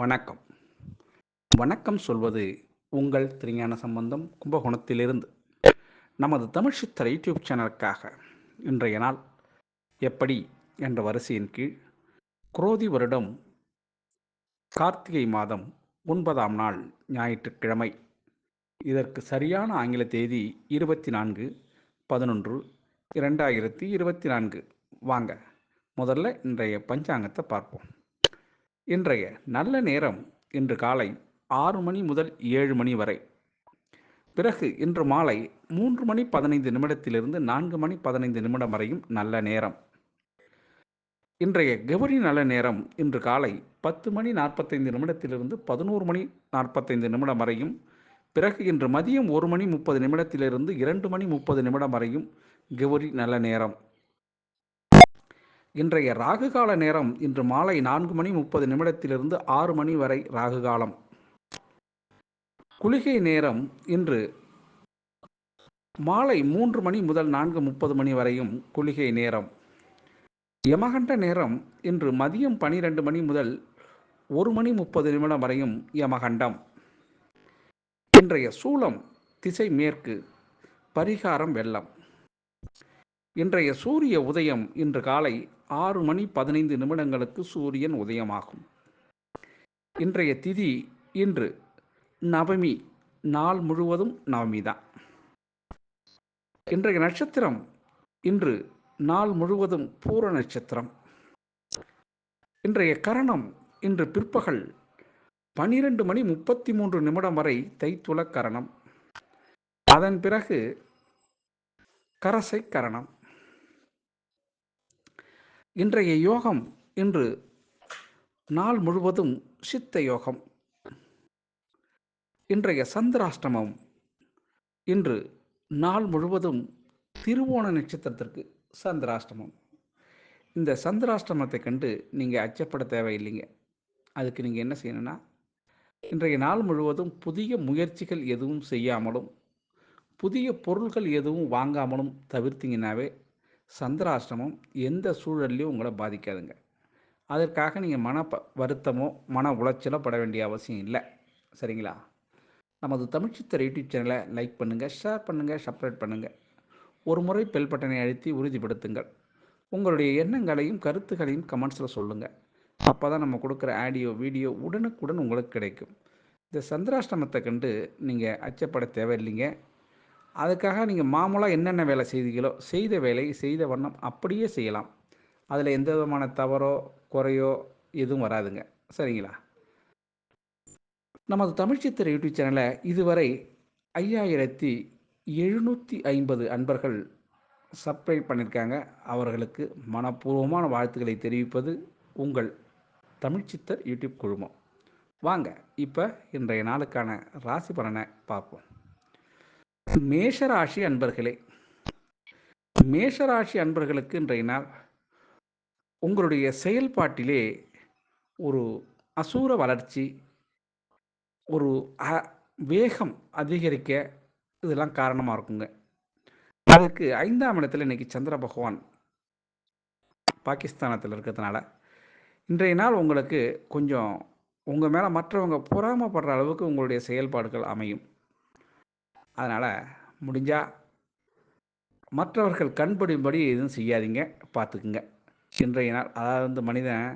வணக்கம். வணக்கம் சொல்வது உங்கள் திருஞான சம்பந்தம் கும்பகோணத்திலிருந்து. நமது தமிழ் சித்தர் யூடியூப் சேனலுக்காக. இன்றைய நாள் எப்படி என்ற வரிசையின் கீழ் குரோதி வருடம் கார்த்திகை மாதம் ஒன்பதாம் நாள் ஞாயிற்றுக்கிழமை. இதற்கு சரியான ஆங்கில தேதி இருபத்தி நான்கு பதினொன்று இரண்டாயிரத்தி இருபத்தி நான்கு. வாங்க முதல்ல இன்றைய பஞ்சாங்கத்தை பார்ப்போம். இன்றைய நல்ல நேரம் இன்று காலை ஆறு மணி முதல் ஏழு மணி வரை. பிறகு இன்று மாலை மூன்று மணி பதினைந்து நிமிடத்திலிருந்து நான்கு மணி பதினைந்து நிமிடம் வரையும் நல்ல நேரம். இன்றைய கௌரி நல்ல நேரம் இன்று காலை பத்து மணி நாற்பத்தைந்து நிமிடத்திலிருந்து பதினோரு மணி நாற்பத்தைந்து நிமிடம் வரையும் பிறகு இன்று மதியம் ஒரு மணி முப்பது நிமிடத்திலிருந்து இரண்டு மணி முப்பது நிமிடம் வரையும் கௌரி நல்ல நேரம். இன்றைய ராகு கால நேரம் இன்று மாலை நான்கு மணி முப்பது நிமிடத்திலிருந்து ஆறு மணி வரை ராகு காலம் குளிகை நேரம் இன்று மாலை மூன்று மணி முதல் நான்கு முப்பது மணி வரையும் குளிகை நேரம். யமகண்ட நேரம் இன்று மதியம் பனிரெண்டு மணி முதல் ஒரு மணி முப்பது நிமிடம் வரையும் யமகண்டம். இன்றைய சூலம் திசை மேற்கு பரிகாரம் வெள்ளம். இன்றைய சூரிய உதயம் இன்று காலை ஆறு மணி பதினைந்து நிமிடங்களுக்கு சூரியன் உதயமாகும். இன்றைய திதி இன்று நவமி. நாள் முழுவதும் நவமி தான். இன்றைய நட்சத்திரம் இன்று நாள் முழுவதும் பூர நட்சத்திரம். இன்றைய கரணம் இன்று பிற்பகல் பனிரெண்டு மணி முப்பத்தி மூன்று நிமிடம் வரை தைத்துள கரணம். அதன் பிறகு கரசை கரணம். இன்றைய யோகம் இன்று நாள் முழுவதும் சித்த யோகம். இன்றைய சந்திராஷ்டமம் இன்று நாள் முழுவதும் திருவோண நட்சத்திரத்திற்கு சந்திராஷ்டமம். இந்த சந்திராஷ்டமத்தை கண்டு நீங்கள் அச்சப்பட தேவையில்லைங்க. அதுக்கு நீங்கள் என்ன செய்யணும்னா இன்றைய நாள் முழுவதும் புதிய முயற்சிகள் எதுவும் செய்யாமலும் புதிய பொருள்கள் எதுவும் வாங்காமலும் தவிர்த்தீங்கன்னாவே சந்திராஷ்டமம் எந்த சூழல்லையும் உங்களை பாதிக்காதுங்க. அதற்காக நீங்கள் மன ப வருத்தமோ மன உளைச்சலோ பட வேண்டிய அவசியம் இல்லை. சரிங்களா? நமது தமிழ்ச்சித்திர யூடியூப் சேனலை லைக் பண்ணுங்கள் ஷேர் பண்ணுங்கள் சப்ஸ்கிரைப் பண்ணுங்கள் ஒரு முறை பெல் பட்டனை அழுத்தி உறுதிப்படுத்துங்கள். உங்களுடைய எண்ணங்களையும் கருத்துக்களையும் கமெண்ட்ஸில் சொல்லுங்கள் அப்போ தான் நம்ம கொடுக்குற ஆடியோ வீடியோ உடனுக்குடன் உங்களுக்கு கிடைக்கும். இந்த சந்திராஷ்டமத்தை கண்டு நீங்கள் அச்சப்பட தேவையில்லைங்க. அதுக்காக நீங்கள் மாமூலாக என்னென்ன வேலை செய்தீங்களோ செய்த வேலை செய்த வண்ணம் அப்படியே செய்யலாம். அதில் எந்த விதமான தவறோ குறையோ எதுவும் வராதுங்க. சரிங்களா? நமது தமிழ் சித்திர யூடியூப் சேனலை இதுவரை ஐயாயிரத்தி எழுநூற்றி ஐம்பது அன்பர்கள் சப்ஸ்கிரைப் பண்ணியிருக்காங்க அவர்களுக்கு மனப்பூர்வமான வாழ்த்துக்களை தெரிவிப்பது உங்கள் தமிழ்ச்சித்தர் யூடியூப் குழுமம். வாங்க இப்போ இன்றைய நாளுக்கான ராசி பலனை பார்ப்போம். மேஷராசி அன்பர்களே மேஷராசி அன்பர்களுக்கு இன்றைய நாள் உங்களுடைய செயல்பாட்டிலே ஒரு அசூர வளர்ச்சி ஒரு அ- வேகம் அதிகரிக்க இதெல்லாம் காரணமாக இருக்குங்க. அதுக்கு ஐந்தாம் இடத்துல இன்னைக்கு சந்திர பகவான் பாகிஸ்தானத்தில் இருக்கிறதுனால இன்றைய நாள் உங்களுக்கு கொஞ்சம் உங்கள் மேலே மற்றவங்க பொறாமப்படுற அளவுக்கு உங்களுடைய செயல்பாடுகள் அமையும். அதனால் முடிஞ்சால் மற்றவர்கள் கண்படும்படி எதுவும் செய்யாதீங்க பார்த்துக்குங்க இன்றைய நாள் அதாவது வந்து மனிதன்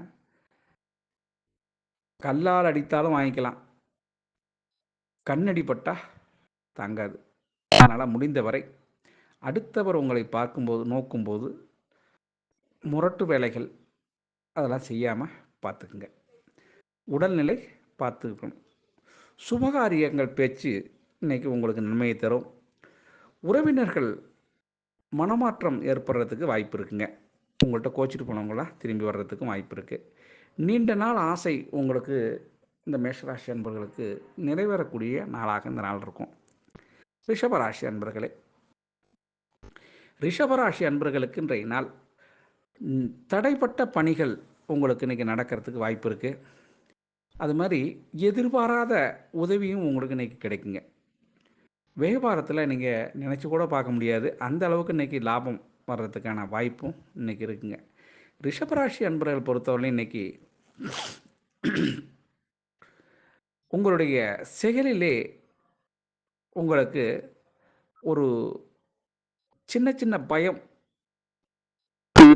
கல்லால் அடித்தாலும் வாங்கிக்கலாம். கண்ணடிப்பட்டா தாங்காது. அதனால் முடிந்தவரை அடுத்தவர் உங்களை பார்க்கும்போது நோக்கும்போது முரட்டு வேலைகள் அதெல்லாம் செய்யாமல் பார்த்துக்குங்க உடல்நிலை பார்த்துக்கணும். சுபகாரியங்கள் பேச்சு இன்னைக்கு உங்களுக்கு நன்மையை தரும். உறவினர்கள் மனமாற்றம் ஏற்படுறதுக்கு வாய்ப்பு இருக்குங்க. உங்கள்கிட்ட கோச்சிட்டு போனவங்களாம் திரும்பி வர்றதுக்கும் வாய்ப்பு இருக்குது நீண்ட நாள் ஆசை உங்களுக்கு இந்த மேஷராசி அன்பர்களுக்கு நிறைவேறக்கூடிய நாளாக இந்த நாள் இருக்கும். ரிஷபராசி அன்பர்களே ரிஷபராசி அன்பர்களுக்கு இன்றைய நாள் தடைப்பட்ட பணிகள் உங்களுக்கு இன்றைக்கி நடக்கிறதுக்கு வாய்ப்பு இருக்குது அது மாதிரி எதிர்பாராத உதவியும் உங்களுக்கு இன்றைக்கி கிடைக்குங்க. வியாபாரத்தில் நீங்கள் நினச்சி கூட பார்க்க முடியாது. அந்த அளவுக்கு இன்றைக்கி லாபம் வர்றதுக்கான வாய்ப்பும் இன்றைக்கி இருக்குங்க. ரிஷபராசி அன்பர்கள் பொறுத்தவரையிலும் இன்றைக்கி உங்களுடைய செயலிலே உங்களுக்கு ஒரு சின்ன சின்ன பயம்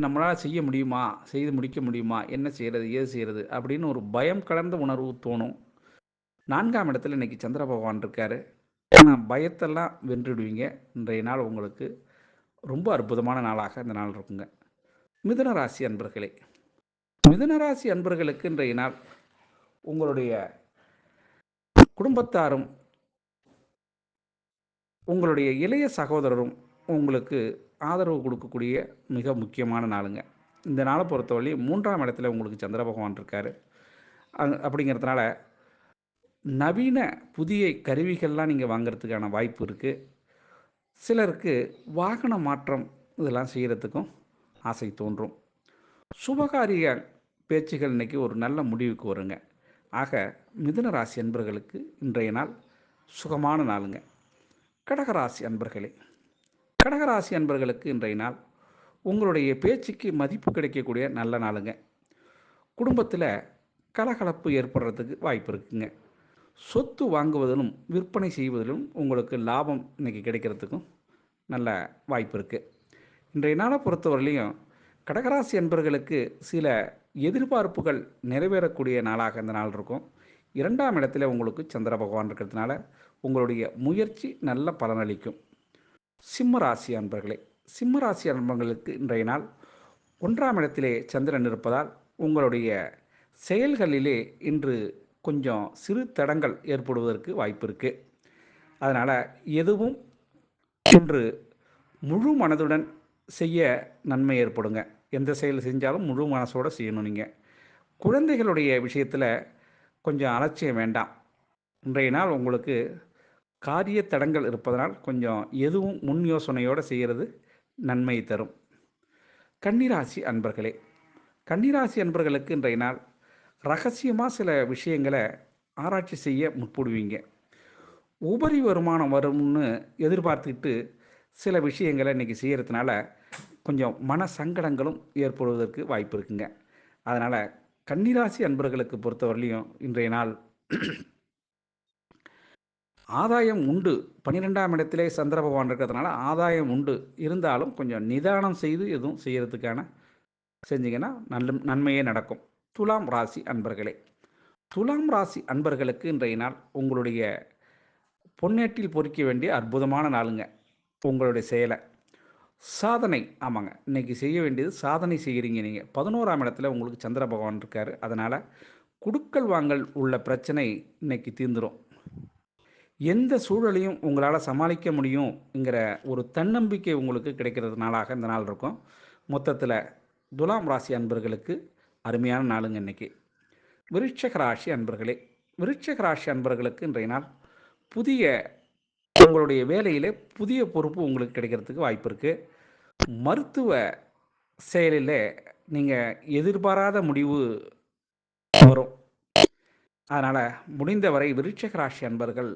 நம்மளால் செய்ய முடியுமா? செய்து முடிக்க முடியுமா? என்ன செய்கிறது ஏது செய்கிறது அப்படின்னு ஒரு பயம் கலந்த உணர்வு தோணும். நான்காம் இடத்துல இன்னைக்கு சந்திர பகவான் இருக்கார். ஆனால் பயத்தெல்லாம் வென்றுடுவீங்க. இன்றைய நாள் உங்களுக்கு ரொம்ப அற்புதமான நாளாக இந்த நாள் இருக்குங்க. மிதுன ராசி அன்பர்களே மிதுன ராசி அன்பர்களுக்கு இன்றைய நாள் உங்களுடைய குடும்பத்தாரும் உங்களுடைய இளைய சகோதரரும் உங்களுக்கு ஆதரவு கொடுக்கக்கூடிய மிக முக்கியமான நாளுங்க. இந்த நாளை பொறுத்தவரை மூன்றாம் இடத்துல உங்களுக்கு சந்திர பகவான் இருக்கார். அப்படிங்கிறதுனால நவீன புதிய கருவிகள்லாம் நீங்கள் வாங்கிறதுக்கான வாய்ப்பு இருக்குது சிலருக்கு வாகன மாற்றம் இதெல்லாம் செய்கிறதுக்கும் ஆசை தோன்றும். சுபகாரிய பேச்சுகள் இன்றைக்கி ஒரு நல்ல முடிவுக்கு வருங்க. ஆக மிதுன ராசி அன்பர்களுக்கு இன்றைய நாள் சுகமான நாளுங்க. கடகராசி அன்பர்களே கடகராசி அன்பர்களுக்கு இன்றைய நாள் உங்களுடைய பேச்சுக்கு மதிப்பு கிடைக்கக்கூடிய நல்ல நாளுங்க. குடும்பத்தில் கலகலப்பு ஏற்படுறதுக்கு வாய்ப்பு இருக்குங்க. சொத்து வாங்குவதிலும் விற்பனை செய்வதிலும் உங்களுக்கு லாபம் இன்றைக்கி கிடைக்கிறதுக்கும் நல்ல வாய்ப்பு இருக்குது இன்றைய நாளை பொறுத்தவரையிலையும் கடகராசி அன்பர்களுக்கு சில எதிர்பார்ப்புகள் நிறைவேறக்கூடிய நாளாக இந்த நாள் இருக்கும். இரண்டாம் இடத்துல உங்களுக்கு சந்திர பகவான் இருக்கிறதுனால உங்களுடைய முயற்சி நல்ல பலனளிக்கும் சிம்ம ராசி அன்பர்களே சிம்ம ராசி அன்பர்களுக்கு இன்றைய நாள் ஒன்றாம் இடத்திலே சந்திரன் இருப்பதால் உங்களுடைய செயல்களிலே இன்று கொஞ்சம் சிறு தடங்கள் ஏற்படுவதற்கு வாய்ப்பு இருக்குது அதனால் எதுவும் இன்று முழு மனதுடன் செய்ய நன்மை ஏற்படுங்க. எந்த செயல் செஞ்சாலும் முழு மனசோடு செய்யணும் நீங்கள் குழந்தைகளுடைய விஷயத்தில் கொஞ்சம் அலட்சியம் வேண்டாம். இன்றைய நாள் உங்களுக்கு காரிய தடங்கள் இருப்பதனால் கொஞ்சம் எதுவும் முன் யோசனையோடு செய்கிறது நன்மை தரும். கன்னிராசி அன்பர்களே கன்னிராசி அன்பர்களுக்கு இன்றைய நாள் ரகசியமாக சில விஷயங்களை ஆராய்ச்சி செய்ய முற்படுவீங்க. உபரி வருமானம் வரும்னு எதிர்பார்த்துக்கிட்டு சில விஷயங்களை இன்றைக்கி செய்கிறதுனால கொஞ்சம் மன சங்கடங்களும் ஏற்படுவதற்கு வாய்ப்பு இருக்குங்க. அதனால் கன்னிராசி அன்பர்களுக்கு பொறுத்தவரையிலையும் இன்றைய நாள் ஆதாயம் உண்டு. பன்னிரெண்டாம் இடத்திலே சந்திர பகவான் இருக்கிறதுனால ஆதாயம் உண்டு. இருந்தாலும் கொஞ்சம் நிதானம் செய்து எதுவும் செய்கிறதுக்கான செஞ்சிங்கன்னா நல்ல நன்மையே நடக்கும். துலாம் ராசி அன்பர்களே துலாம் ராசி அன்பர்களுக்கு இன்றைய நாள் உங்களுடைய பொன்னேட்டில் பொறிக்க வேண்டிய அற்புதமான நாளுங்க. உங்களுடைய செயலை. சாதனை ஆமாங்க. இன்றைக்கி செய்ய வேண்டியது சாதனை செய்கிறீங்க நீங்கள் பதினோராம் இடத்துல உங்களுக்கு சந்திர பகவான் இருக்கார். அதனால் குடுக்கல் வாங்கல் உள்ள பிரச்சனை இன்றைக்கி தீர்ந்துடும் எந்த சூழலையும் உங்களால் சமாளிக்க முடியுங்கிற ஒரு தன்னம்பிக்கை உங்களுக்கு கிடைக்கிறது நாளாக இந்த நாள் இருக்கும். மொத்தத்தில் துலாம் ராசி அன்பர்களுக்கு அருமையான நாளுங்க இன்னைக்கு. விருட்சக ராசி அன்பர்களே விருட்சக ராசி அன்பர்களுக்கு இன்றைய நாள் புதிய உங்களுடைய வேலையில் புதிய பொறுப்பு உங்களுக்கு கிடைக்கிறதுக்கு வாய்ப்பு இருக்குது மருத்துவ செயலில் நீங்கள் எதிர்பாராத முடிவு வரும். அதனால் முடிந்தவரை விருட்சக ராசி அன்பர்கள்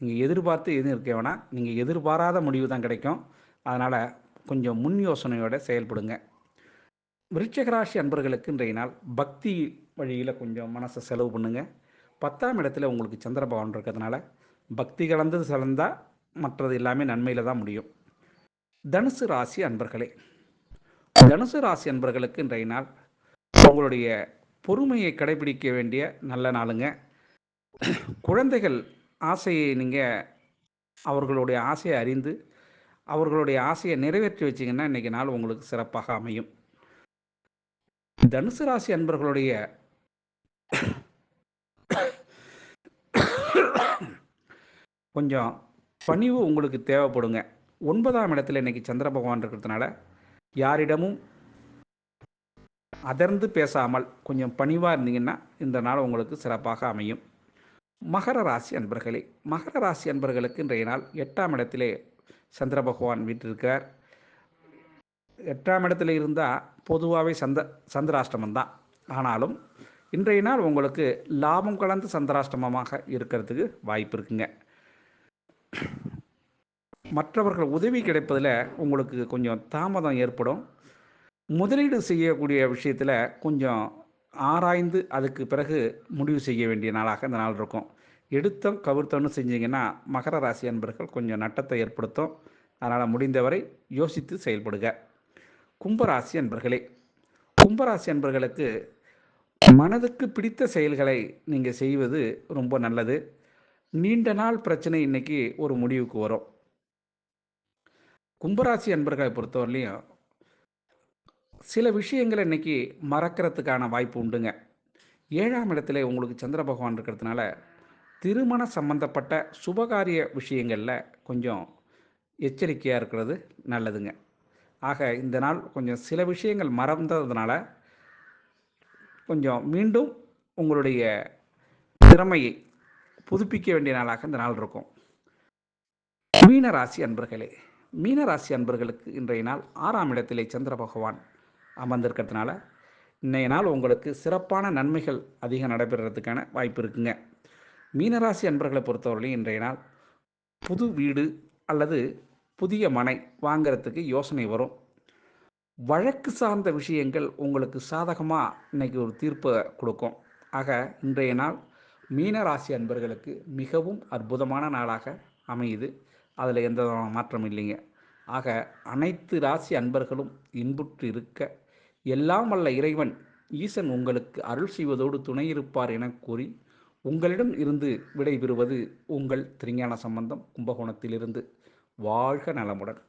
நீங்கள் எதிர்பார்த்து எதுவும் இருக்க வேணாம். நீங்கள் எதிர்பாராத முடிவு தான் கிடைக்கும். அதனால் கொஞ்சம் முன் யோசனையோடு செயல்படுங்க. விருச்சகராசி அன்பர்களுக்கு இன்றைய நாள் பக்தி வழியில் கொஞ்சம் மனசை செலவு பண்ணுங்கள் பத்தாம் இடத்துல உங்களுக்கு சந்திர பகவான் இருக்கிறதுனால பக்தி கலந்தது சிறந்தால் மற்றது எல்லாமே நன்மையில் தான் முடியும். தனுசு ராசி அன்பர்களே தனுசு ராசி அன்பர்களுக்கு இன்றைய நாள் உங்களுடைய பொறுமையை கடைபிடிக்க வேண்டிய நல்ல நாளுங்க. குழந்தைகள் ஆசையை நீங்கள் அவர்களுடைய ஆசையை அறிந்து அவர்களுடைய ஆசையை நிறைவேற்றி வச்சிங்கன்னா இன்றைக்கி நாள் உங்களுக்கு சிறப்பாக அமையும். தனுசு ராசி அன்பர்களுடைய கொஞ்சம் பணிவு உங்களுக்கு தேவைப்படுங்க. ஒன்பதாம் இடத்துல இன்னைக்கு சந்திர பகவான் இருக்கிறதுனால யாரிடமும் அதர்ந்து பேசாமல் கொஞ்சம் பணிவாக இருந்தீங்கன்னா இந்த நாள் உங்களுக்கு சிறப்பாக அமையும். மகர ராசி அன்பர்களே மகர ராசி அன்பர்களுக்கு இன்றைய நாள் எட்டாம் இடத்திலே சந்திர பகவான் வீட்டிருக்கிறார் எட்டாம் இடத்துல இருந்தால் பொதுவாகவே சந்த சந்திராஷ்டமம் தான். ஆனாலும் இன்றைய நாள் உங்களுக்கு லாபம் கலந்த சந்திராஷ்டமமாக இருக்கிறதுக்கு வாய்ப்பு இருக்குங்க. மற்றவர்கள் உதவி கிடைப்பதில் உங்களுக்கு கொஞ்சம் தாமதம் ஏற்படும். முதலீடு செய்யக்கூடிய விஷயத்தில் கொஞ்சம் ஆராய்ந்து அதுக்கு பிறகு முடிவு செய்ய வேண்டிய நாளாக இந்த நாள் இருக்கும். எடுத்தோம் கவிர்த்தோன்னு செஞ்சீங்கன்னா மகர ராசி அன்பர்கள் கொஞ்சம் நட்டத்தை ஏற்படுத்தும். அதனால் முடிந்தவரை யோசித்து செயல்படுக கும்பராசி அன்பர்களே கும்பராசி அன்பர்களுக்கு மனதுக்கு பிடித்த செயல்களை நீங்கள் செய்வது ரொம்ப நல்லது. நீண்ட நாள் பிரச்சனை இன்னைக்கு ஒரு முடிவுக்கு வரும். கும்பராசி அன்பர்களை பொறுத்தவரையிலையும் சில விஷயங்களை இன்னைக்கு மறக்கிறதுக்கான வாய்ப்பு உண்டுங்க. ஏழாம் இடத்துல உங்களுக்கு சந்திர பகவான் இருக்கிறதுனால திருமண சம்பந்தப்பட்ட சுபகாரிய விஷயங்களில் கொஞ்சம் எச்சரிக்கையாக இருக்கிறது நல்லதுங்க. ஆக இந்த நாள் கொஞ்சம் சில விஷயங்கள் மறந்ததுனால கொஞ்சம் மீண்டும் உங்களுடைய திறமையை புதுப்பிக்க வேண்டிய நாளாக இந்த நாள் இருக்கும். மீனராசி அன்பர்களே மீனராசி அன்பர்களுக்கு இன்றைய நாள் ஆறாம் இடத்திலே சந்திர பகவான் அமர்ந்திருக்கிறதுனால இன்றைய நாள் உங்களுக்கு சிறப்பான நன்மைகள் அதிகம் நடைபெறதுக்கான வாய்ப்பு இருக்குங்க. மீனராசி அன்பர்களை பொறுத்தவரையிலும் இன்றைய நாள் புது வீடு அல்லது புதிய மனை வாங்கிறதுக்கு யோசனை வரும். வழக்கு சார்ந்த விஷயங்கள் உங்களுக்கு சாதகமாக இன்னைக்கு ஒரு தீர்ப்பை கொடுக்கும். ஆக இன்றைய நாள் மீனராசி அன்பர்களுக்கு மிகவும் அற்புதமான நாளாக அமையுது. அதில் எந்த மாற்றம் இல்லைங்க. ஆக அனைத்து ராசி அன்பர்களும் இன்புற்று இருக்க எல்லாம் வல்ல இறைவன் ஈசன் உங்களுக்கு அருள் செய்வதோடு துணை இருப்பார் என கூறி உங்களிடம் இருந்து விடைபெறுவது உங்கள் திருஞான சம்பந்தம் கும்பகோணத்திலிருந்து. வாழ்க நலமுடன்.